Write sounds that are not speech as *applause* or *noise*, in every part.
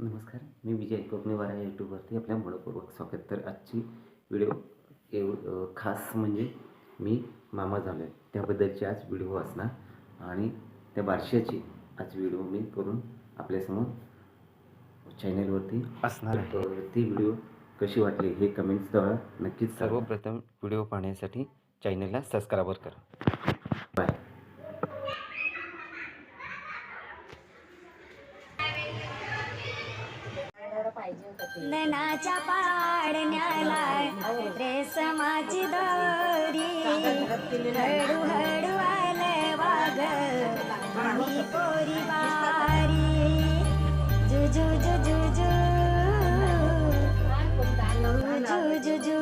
नमस्कार मी विजय कोकणेवार यूट्यूबवरती आपल्या मनपूर्वक स्वागत. तर आजची व्हिडिओ एव खास म्हणजे मी मामा झालो आहे त्याबद्दलची आज व्हिडिओ असणार आणि त्या बारशाची आज व्हिडिओ मी करून आपल्यासमोर चॅनलवरती असणार आहे. ती व्हिडिओ कशी वाटली हे कमेंट्सद्वारा नक्कीच सर्वप्रथम व्हिडिओ पाहण्यासाठी चॅनलला सबस्क्राईबर करा. नैनाच्या पाडण्याला रेशमाची दोरी. हळू हळू आले वाग आम्ही पोरी बारी जुजू जुजू जु जु जू.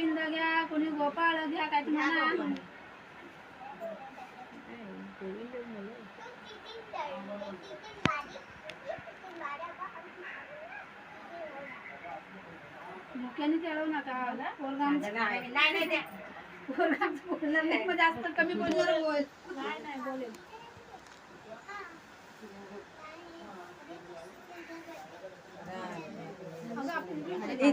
गोविंद घ्या कोणी गोपाळ घ्या काय ते म्हणा मुख्याने चढवू नका. पोरगाम नाही मग *laughs* जास्त कमी बोलणार बोल नाही नाही बोलेल.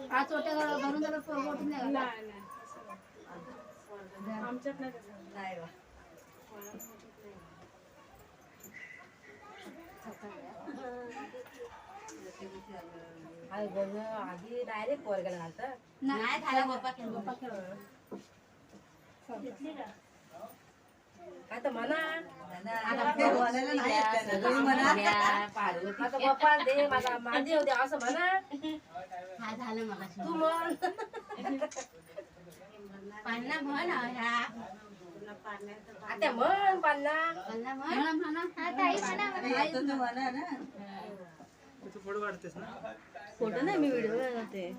पाच वाट्या भरून आधी डायरेक्ट पोरग्याला घालतात नाही खायला गप्पा खेळ गप्पा खेळ काय तर म्हणा. आता आता गोपाळ दे मला माझे होते असं म्हणा. हा झालं मला तू म्हण. पान्ना म्हण ह्या आता म्हण पान्ना. पान्ना म्हण. म्हणा. म्हणा ताई म्हणा फोटो नाही मी व्हिडिओ बनवते.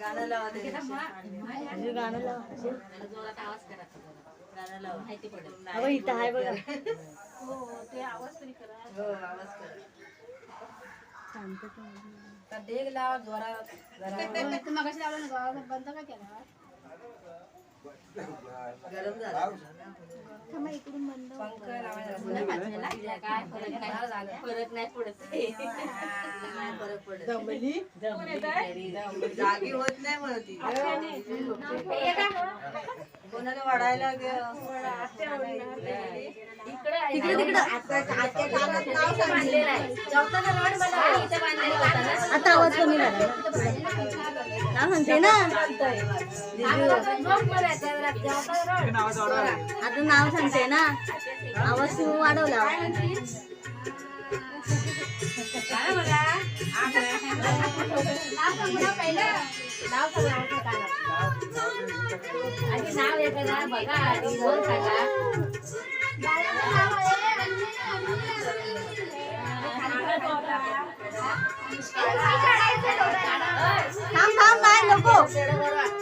गाणं लावते गाणं लावते जोरात आवाज करा माहिती पडेल अगं इथं आहे बघा. हो ते आवाज तरी करा. तर डेग लाव जोरात जरा. *laughs* तू मगाशी लावलं ना गावाला बंद का केला? गरम झालं. पंख लावायचा काय फरक नाही. फरक नाही पडत. *laughs* नाही फरक पडत? जागी होत नाही म्हणती कोणाला वाढायला तिकडे तिकडे. आता आवाज कमी झाला. ना म्हणते ना. आता नाव सांगते ना. आवाज तू वाढवला. नाव बघा आधी बोल सांगा थांब थांब नाही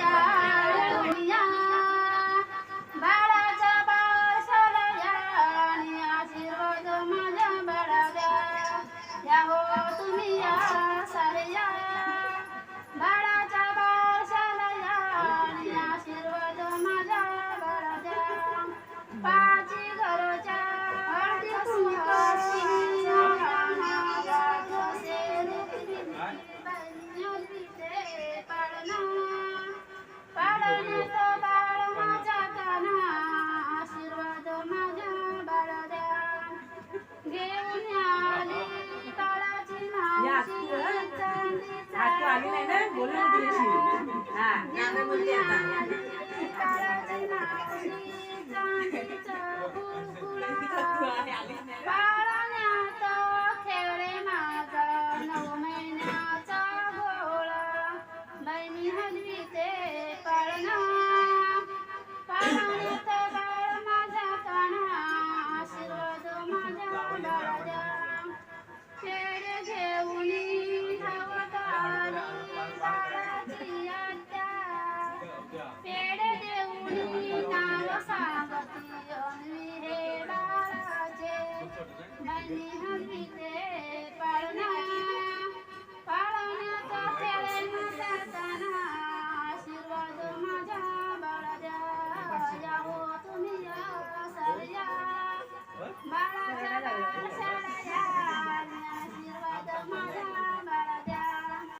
啊！*laughs* 啊！*laughs* *laughs*